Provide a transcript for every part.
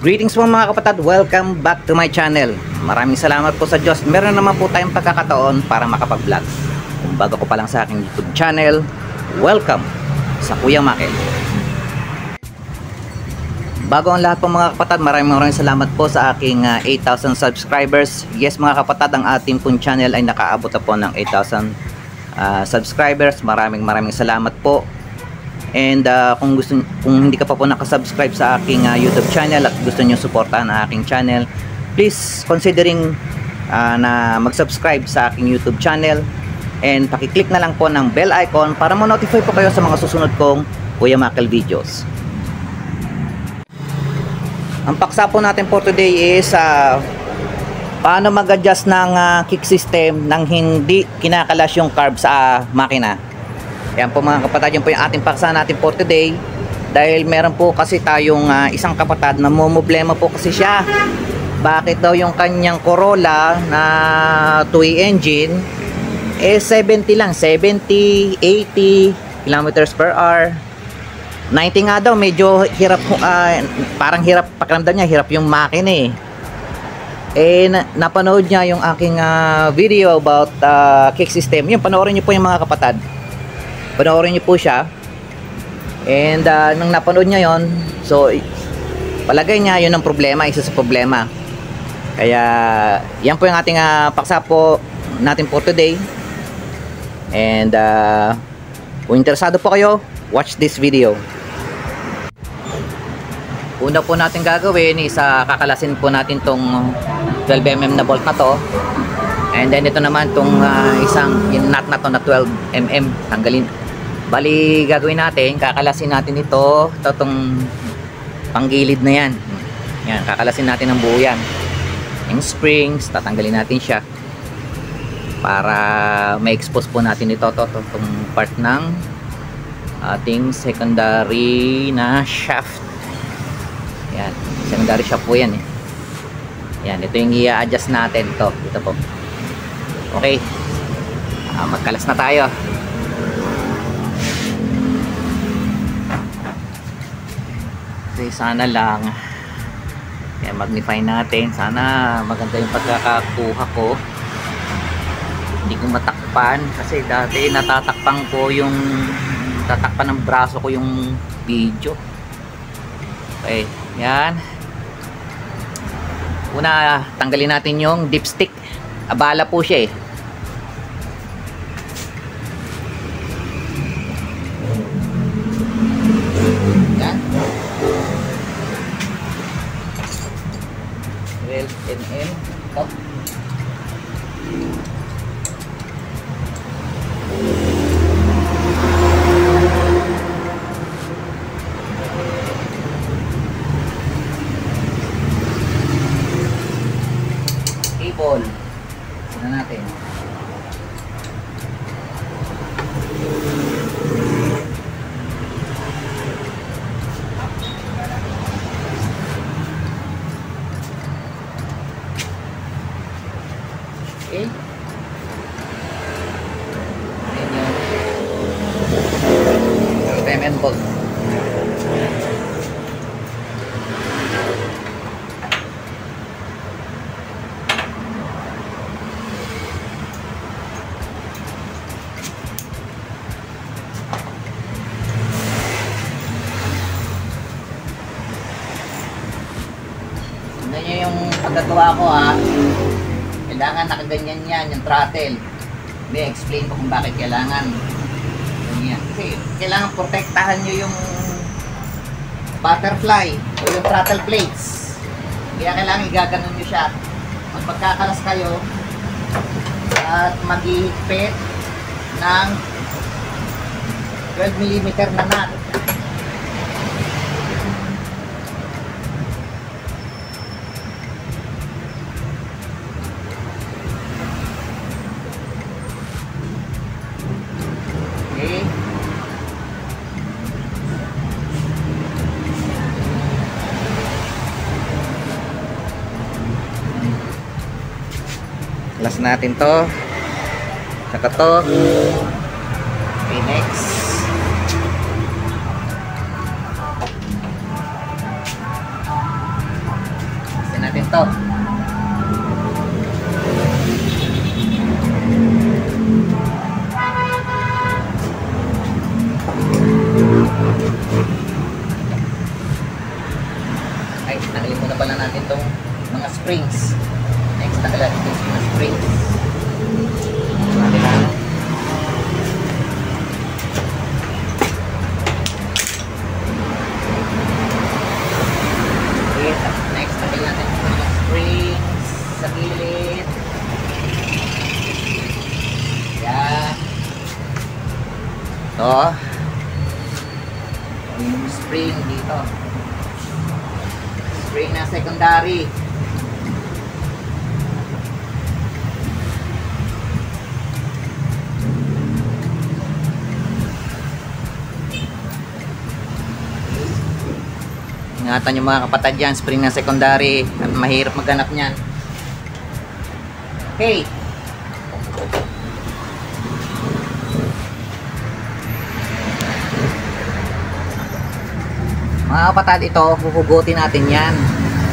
Greetings po mga kapatid, welcome back to my channel. Maraming salamat po sa Diyos. Meron naman po tayong pagkakataon para makapag-vlog. Kung bago ko pa lang sa aking YouTube channel, welcome sa Kuya Makel. Bago ang lahat po mga kapatid, maraming maraming salamat po sa aking ah, 8,000 subscribers. Yes mga kapatid, ang ating pong channel ay nakaabot na po ng 8,000 ah, subscribers. Maraming maraming salamat po. And uh, kung gusto kung hindi ka pa po nakasubscribe sa aking uh, YouTube channel at gusto niyo suportahan ang aking channel, please considering uh, na mag-subscribe sa aking YouTube channel and paki-click na lang po ng bell icon para ma-notify po kayo sa mga susunod kong Kuya Makel videos. Ang paksa po natin for today is uh, paano mag-adjust ng uh, kick system nang hindi kinakalas yung carb sa uh, makina. Yan po mga kapatid, yun po yung ating paksa natin for today. Dahil meron po kasi tayong uh, isang kapatid na mumblema po kasi siya. Bakit daw yung kanyang Corolla na 2 engine eh 70 lang, 70, 80 kilometers per hour. 90 nga daw, medyo hirap, uh, parang hirap, pakiramdam niya, hirap yung makina eh. Eh, na, napanood niya yung aking uh, video about uh, kick system. Yun, panoorin niyo po yung mga kapatid panoorin niyo po siya. And uh, nung napanood niya yon so palagay niya yun ang problema isa sa problema. Kaya yan po yung ating uh, paksa po natin for today. And uh, kung interesado po kayo watch this video. Una po natin gagawin is uh, kakalasin po natin tong 12mm na bolt na to. And then ito naman tong uh, isang nut na to na 12mm tanggalin bali gagawin natin kakalasin natin ito ito tong panggilid na yan. Yan kakalasin natin ng buo yan. Yung springs tatanggalin natin siya. Para ma-expose po natin ito to, to, itong part ng ating secondary na shaft. Yan secondary shaft po yan eh. Yan ito yung i-adjust natin to. Ito po. Okay. Uh, magkalas na tayo kasi sana lang yan magnify natin. Sana maganda yung pagkakakuha ko. Hindi ko matakpan. Kasi dati natatakpan ko yung tatakpan ng braso ko yung video. Okay yan. Una tanggalin natin yung dipstick. Abala po siya eh Tignan nyo yung pagkagawa ko ha. Kailangan nakaganyan yan, yung throttle. Hindi, explain ko kung bakit kailangan. Ganyan. Kasi kailangan protektahan nyo yung butterfly o yung throttle plates. Kaya kailangan igaganon nyo siya. Pag magkakalas kayo at maghihigpit ng 12mm na nut. Last natin to. Saka to. Okay, next. Ito. Yung spring dito spring na secondary. Ingatan yung mga kapatid yan, spring na secondary at mahirap maghanap niyan. Okay. Mga kapatid, ito, huhugutin natin yan.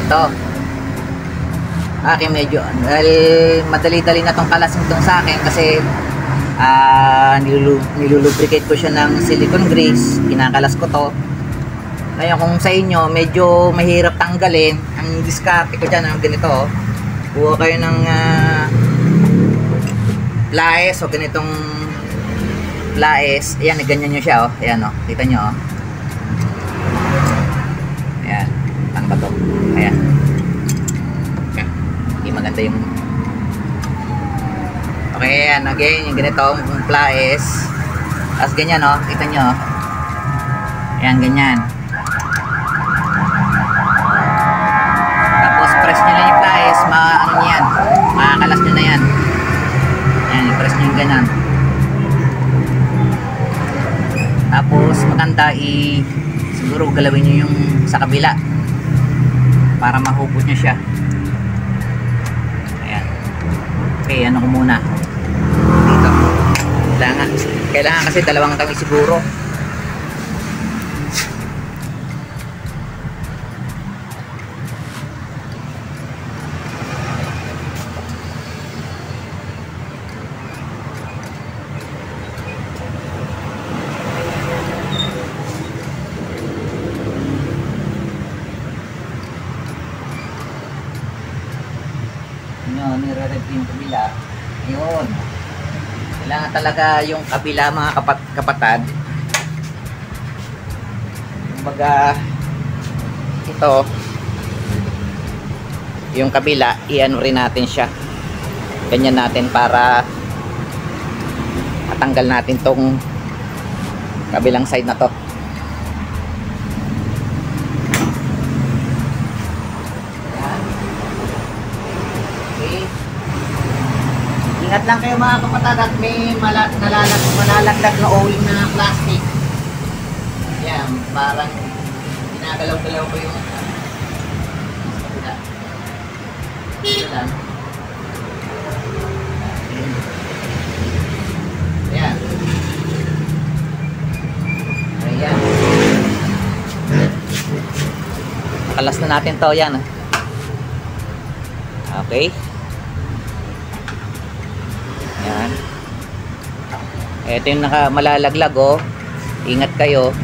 Ito. Akin medyo, dahil madali-dali na tong kalasing tong sa akin kasi ah nilulu nilulubricate ko siya ng silicone grease. Kinakalas ko to. Ngayon kung sa inyo, medyo mahirap tanggalin. Ang diskarte ko dyan, ang ganito. oh. Kuha kayo ng uh, pliers o ganitong pliers. Ayan, ganyan nyo siya. Oh. Ayan, oh. kita nyo. Oh. Ayan. Ba to? Ayan. Hindi maganda yung... Okay, ayan. Again, yung ganito, yung pliers. Tapos ganyan, oh. Kita nyo. oh. Ayan, ganyan. Tapos, press nyo lang yung pliers. Ma ano yan. Makakalas nyo na yan. Ayan, i-press nyo yung ganyan. Tapos, maganda i... Siguro, galawin nyo yung sa kabila para mahugot nyo siya. Ayan. Okay ano ko muna. Dito. Kailangan, kailangan kasi dalawang kami siguro yun, nire-review yung kabila yun kailangan talaga yung kabila mga kapat kapatad. Kumbaga ito yung kabila iano rin natin siya. Ganyan natin para matanggal natin tong kabilang side na to Ingat lang kayo mga kapatid at may mala, nalalag, malalaglag na oil na plastic. Yan, parang ginagalaw-galaw ko yung Ito lang. Ayan. Ayan. Nakalas na natin to, yan. Okay. Ito yung naka malalaglag oh. Ingat kayo.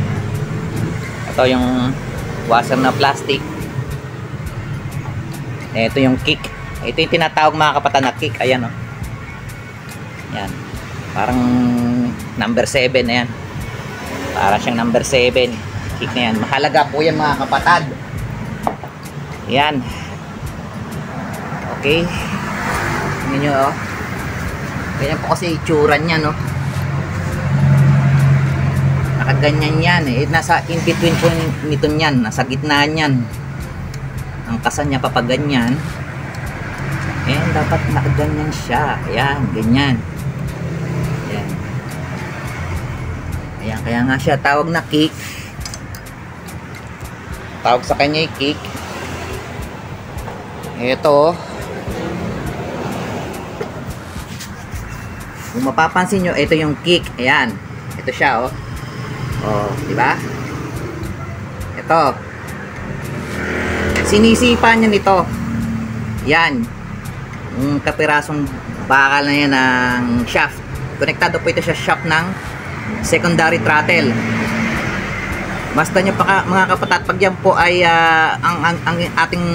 Ito yung washer na plastic. Ito yung kick. Ito yung tinatawag mga kapatan na kick. Ayan oh. Yan. Parang number 7 na yan. Para siyang number 7. Kick na yan. Mahalaga po yan mga kapatad. Yan. Okay. Tingnan nyo oh. Ganyan po kasi itsura niya no. Nakaganyan yan eh. Nasa in between po nito niyan. Nasa gitna niyan. Ang kasa niya papaganyan. Eh, dapat nakaganyan siya. Ayan, ganyan. Ayan. Ayan, kaya nga siya tawag na kick. Tawag sa kanya yung kick. Ito. Kung mapapansin nyo, ito yung kick. Ayan. Ito siya, oh. Oh, di ba? Ito. Sinisipa niya nito. Yan. Yung kapirasong bakal na yan ng shaft. Konektado po ito sa shaft ng secondary throttle. Basta nyo pa mga kapatat, pag yan po ay ah, ang, ang, ang ating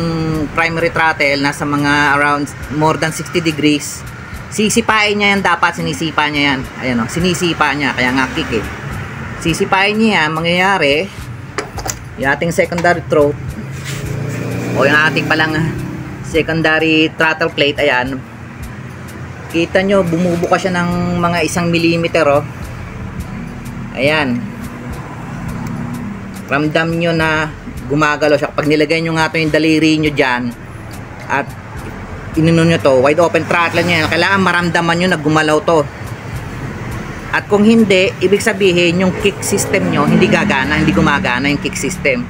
primary throttle nasa mga around more than 60 degrees. Sisipain niya yan dapat, sinisipa niya yan. Ayan o, sinisipa niya, kaya nga kick eh. Sisipain niya yan, mangyayari, yung ating secondary throat, o yung ating palang secondary throttle plate, ayan, kita nyo, bumubuka siya ng mga isang millimeter oh. Ayan, ramdam nyo na gumagalaw siya. Pag nilagay nyo nga ito yung daliri nyo dyan at inino nyo to, wide open throttle nyo yan, kailangan maramdaman nyo na gumalaw to. At kung hindi, ibig sabihin yung kick system nyo hindi gagana, hindi gumagana yung kick system.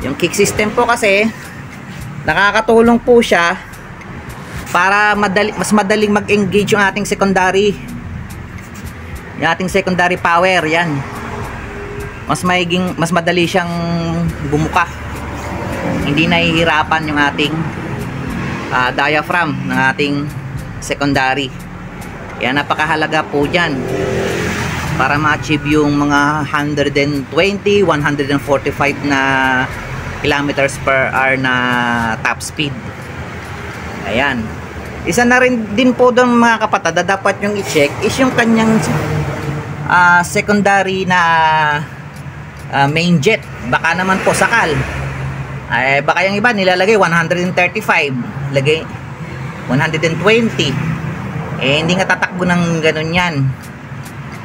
Yung kick system po kasi nakakatulong po siya para madali, mas madaling mag-engage yung ating secondary. Yung ating secondary power yan. Mas maiging mas madali siyang bumuka. Hindi nahihirapan yung ating ah, diaphragm ng ating secondary kaya napakahalaga po dyan para ma-achieve yung mga 120 145 na kilometers per hour na top speed. Ayan. Isa na rin din po doon mga kapatid na dapat yung i-check is yung kanyang ah, secondary na uh, main jet. Baka naman po sakal. Ay baka yung iba nilalagay 135 lagay 120 eh hindi nga tatakbo ng ganun yan.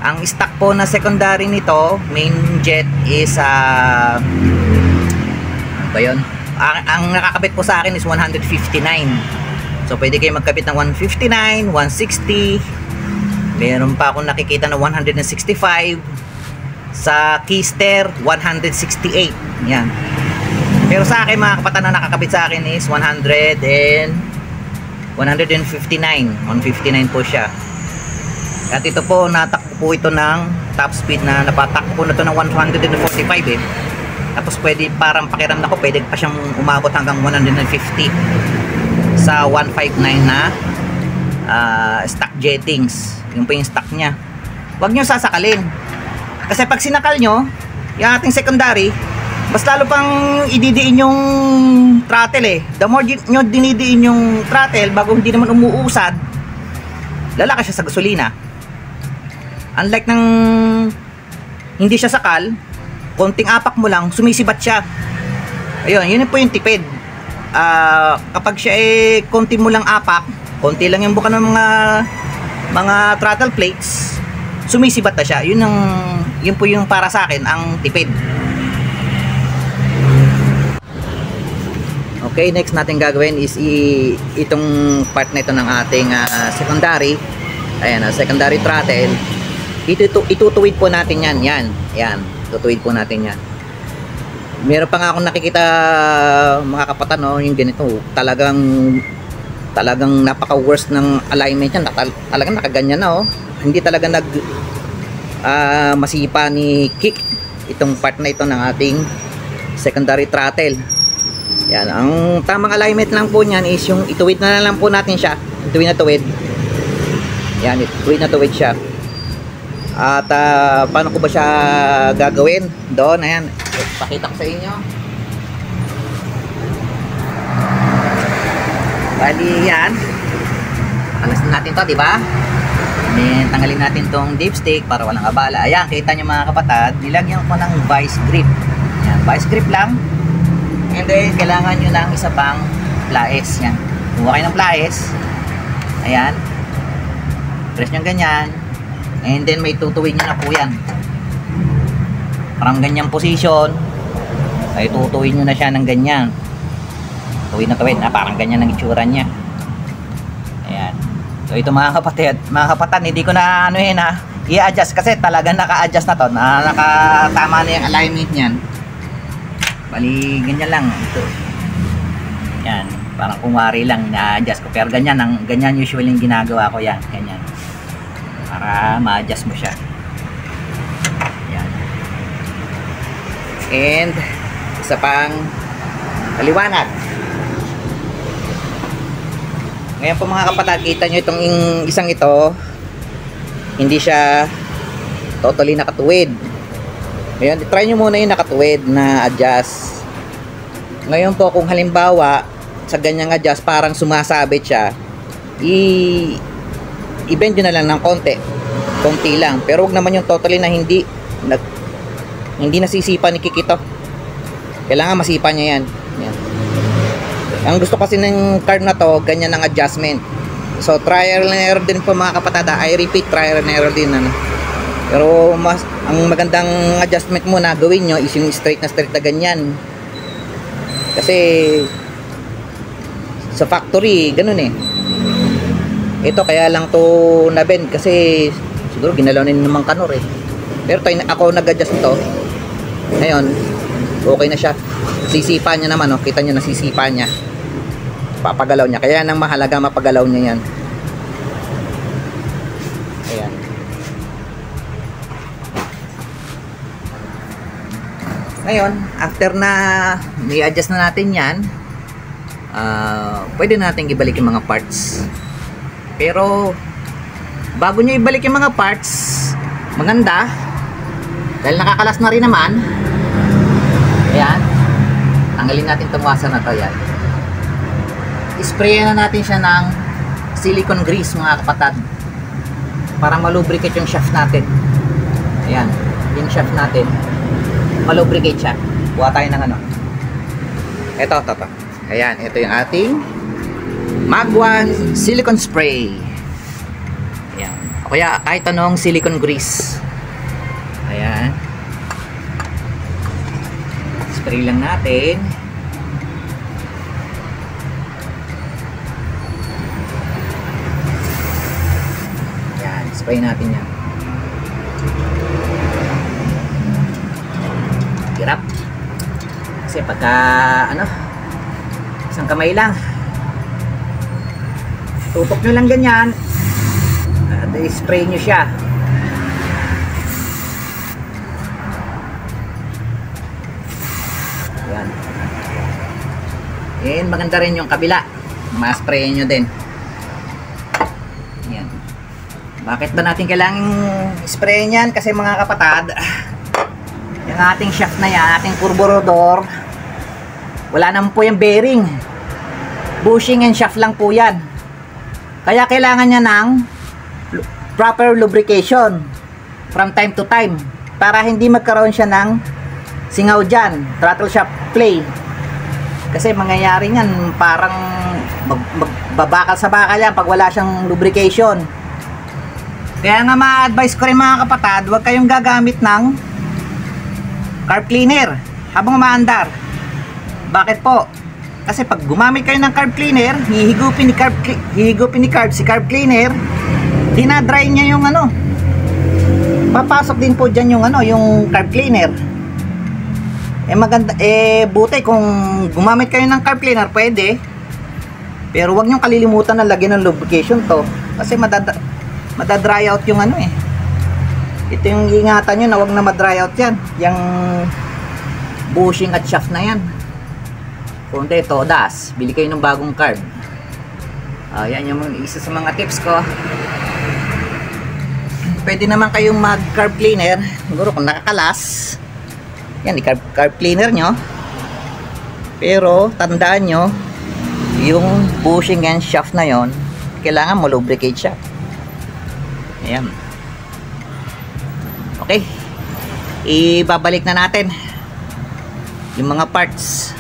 Ang stock po na secondary nito main jet is uh, ba yun? Ang, ang nakakabit po sa akin is 159 so pwede kayo magkabit ng 159 160 meron pa akong nakikita na 165 sa Keister 168 yan. Pero sa akin mga kapatan na nakakabit sa akin is 100 and 159 159 po siya. At ito po natakbo po ito ng top speed na napatakbo na to ng 145 eh. Tapos pwede parang pakiram na ko pwede pa siyang umabot hanggang 150 sa 159 na uh, stock jettings. Yun po yung stock nya huwag nyo sasakalin. Kasi pag sinakal nyo, yung ating secondary, mas lalo pang ididiin yung throttle eh. The more nyo dinidiin yung throttle bago hindi naman umuusad, lalaki siya sa gasolina. Unlike ng hindi siya sakal, konting apak mo lang, sumisibat siya. Ayun, yun po yung tipid. Ah, kapag siya eh konti mo lang apak, konti lang yung buka ng mga mga throttle plates, sumisibat na siya. Yun ang yun po yung para sa akin ang tipid. Okay, next natin gagawin is itong part na ito ng ating uh, secondary. Ayan, uh, secondary throttle. Ito, itutuwid po natin yan. Yan. Yan. Tutuwid po natin yan. Meron pa nga akong nakikita mga kapatan no, yung ganito. Talagang talagang napaka worst ng alignment niya. Talagang nakaganyan na oh. Hindi talaga nag uh, masipa ni kick itong part na ito ng ating secondary throttle yan ang tamang alignment lang po niyan is yung ituwid na lang po natin siya. Ituwid na tuwid. Yan ituwid na tuwid siya. At uh, paano ko ba siya gagawin? Doon ayan. Pakita ko sa inyo. Bali yan. Alas natin to di ba? Then, tanggalin natin tong dipstick para walang abala. Ayan, kita nyo mga kapatid, nilagyan ko ng vice grip. Ayan, vice grip lang. And then, kailangan nyo ng isa pang plies. Yan. Kuha kayo ng plies. Ayan. Press nyo ganyan. And then, may tutuwid nyo na po yan. Parang ganyang position. Ay, tutuwid nyo na siya ng ganyan. Tuwid na tuwid. na parang ganyan ang itsura niya. So ito mga kapatid, mga kapatan, hindi ko na ano yun ha, i-adjust kasi talagang naka-adjust na to, na nakatama na yung alignment niyan. Bali, ganyan lang. Ito. Yan, parang kumari lang na-adjust ko. Pero ganyan, ang, ganyan usually yung ginagawa ko yan, ganyan. Para ma-adjust mo siya. Yan. And, isa pang paliwanag. Ngayon po mga kapatid, kita nyo itong isang ito, hindi siya totally nakatuwid. Ngayon, try nyo muna yung nakatuwid na adjust. Ngayon po, kung halimbawa, sa ganyang adjust, parang sumasabit siya, i i-bend na lang ng konti. Konti lang. Pero wag naman yung totally na hindi nag, hindi nasisipa ni Kikito. Kailangan masipa niya yan. yan. Ang gusto kasi ng card na to, ganyan ang adjustment. So, trial and error din po mga kapatada. I repeat, trial and error din. Ano. Pero mas, ang magandang adjustment muna gawin nyo is yung straight na straight na ganyan. Kasi sa factory, ganun eh. Ito kaya lang to na-bend kasi siguro ginalaw na naman kanor eh. Pero tayo, ako nag-adjust to. Ngayon, okay na siya. Sisipa niya naman, oh. kita niyo nasisipa niya. Papagalaw niya. Kaya nang mahalaga mapagalaw niya yan. Ayan. Ngayon, after na ni-adjust na natin yan, ah, pwede natin ibalik yung mga parts. Pero, bago nyo ibalik yung mga parts, maganda, dahil nakakalas na rin naman, ayan, tanggalin natin itong wasa na to, yan. Isprayan na natin siya ng silicone grease, mga kapatad, para malubricate yung shaft natin. Ayan, yung shaft natin, malubricate siya. Buha tayo ng ano. Ito, ito, ito. Ayan, ito yung ating Mag 1 silicone spray. Ayan. O kaya kahit anong silicone grease. Ayan. Spray lang natin. Ayan, spray natin yan. Hirap. Kasi pagka ano, isang kamay lang. Tutok nyo lang ganyan. At i-spray nyo siya. Yan. Yan, maganda rin yung kabila. Ma-spray nyo din. Yan. Bakit ba natin kailangan spray niyan? Kasi mga kapatad, yung ating shaft na yan, ating carburetor, wala naman po yung bearing. Bushing and shaft lang po yan. Kaya kailangan niya ng proper lubrication from time to time para hindi magkaroon siya ng singaw dyan, throttle shaft play. Kasi mangyayari niyan parang mag- magbabakal sa bakal yan pag wala siyang lubrication. Kaya nga ma-advise ko rin mga kapatid, huwag kayong gagamit ng carb cleaner habang umaandar. Bakit po? Kasi pag gumamit kayo ng carb cleaner, hihigupin ni carb hihigupin ni carb si carb cleaner, dinadry niya yung ano. Papasok din po diyan yung ano, yung carb cleaner. Eh maganda eh buti kung gumamit kayo ng carb cleaner, pwede. Pero wag niyo kalilimutan na lagyan ng lubrication to kasi madada madadry out yung ano eh. Ito yung ingatan nyo na wag na madry out yan. Yung bushing at shaft na yan. Kung hindi, todas. Bili kayo ng bagong card. Ah, yan yung isa sa mga tips ko. Pwede naman kayong mag carb cleaner. Siguro kung nakakalas. Yan, i-carb carb cleaner nyo. Pero, tandaan nyo, yung bushing and shaft na yon kailangan mo lubricate siya. Ayan. Okay. Ibabalik na natin yung mga parts.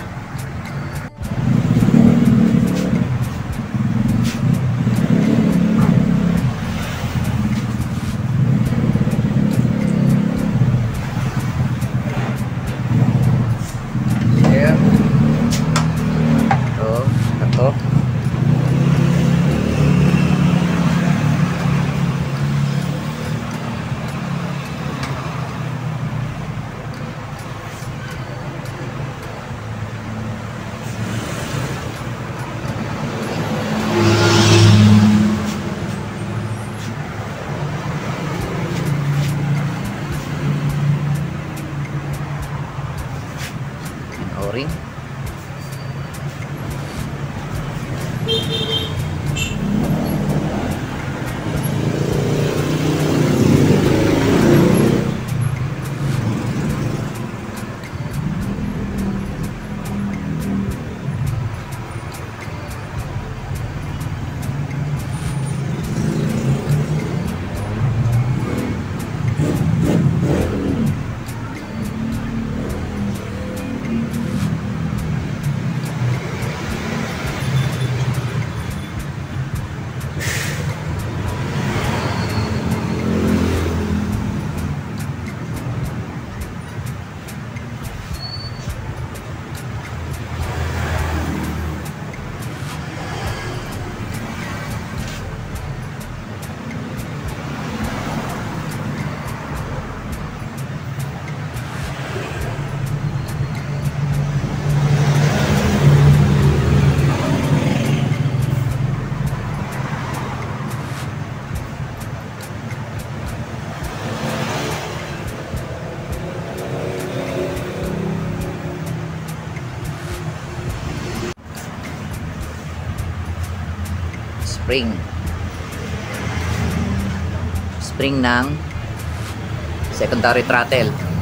Spring ng secondary throttle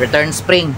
Return spring.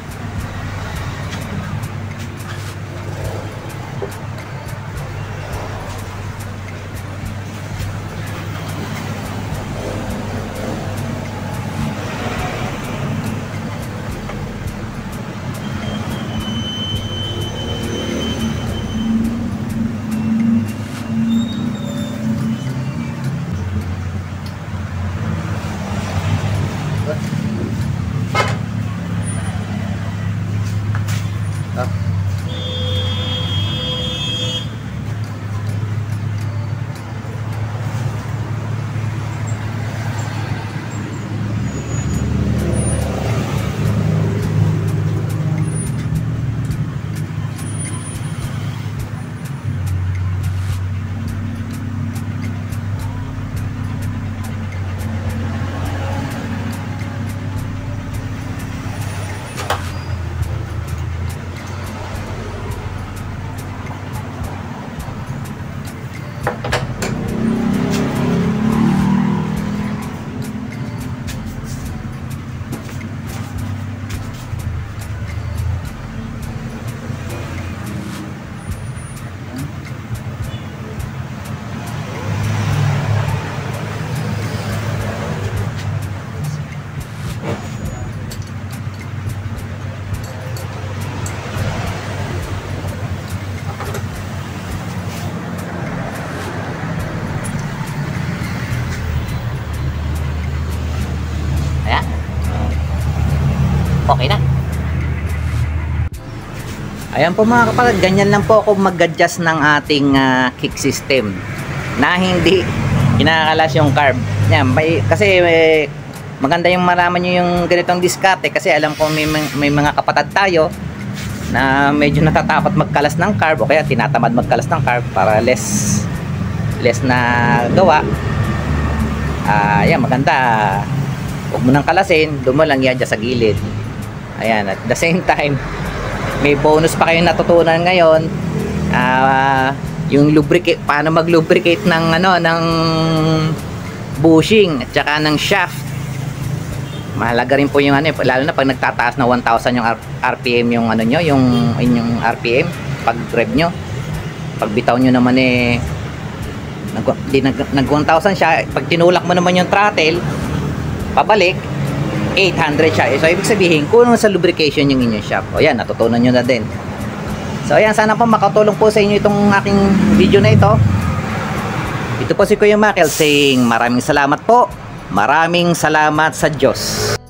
Okay na. Ayan po mga kapatid, ganyan lang po ako mag-adjust ng ating ah, kick system na hindi kinakalas yung carb. Yan, may, kasi eh, maganda yung malaman nyo yung ganitong diskarte kasi alam ko may, may mga kapatid tayo na medyo natatakot magkalas ng carb o kaya tinatamad magkalas ng carb para less less na gawa. Ah, yan maganda. Huwag mo nang kalasin, doon mo lang yan dyan sa gilid. Ayan, at the same time, may bonus pa kayong natutunan ngayon. Ah, yung lubricate, paano mag-lubricate ng ano, ng bushing at saka ng shaft. Mahalaga rin po yung ano, eh, lalo na pag nagtataas na 1,000 yung RPM yung ano nyo, yung inyong RPM pag rev nyo. Pag bitaw nyo naman eh nag, nag, nag 1,000 siya, pag tinulak mo naman yung throttle, pabalik 800 siya. So, ibig sabihin, kuno sa lubrication yung inyong shaft. O yan, natutunan nyo na din. So, ayan, sana po makatulong po sa inyo itong aking video na ito. Ito po si Kuya Makel saying maraming salamat po. Maraming salamat sa Diyos.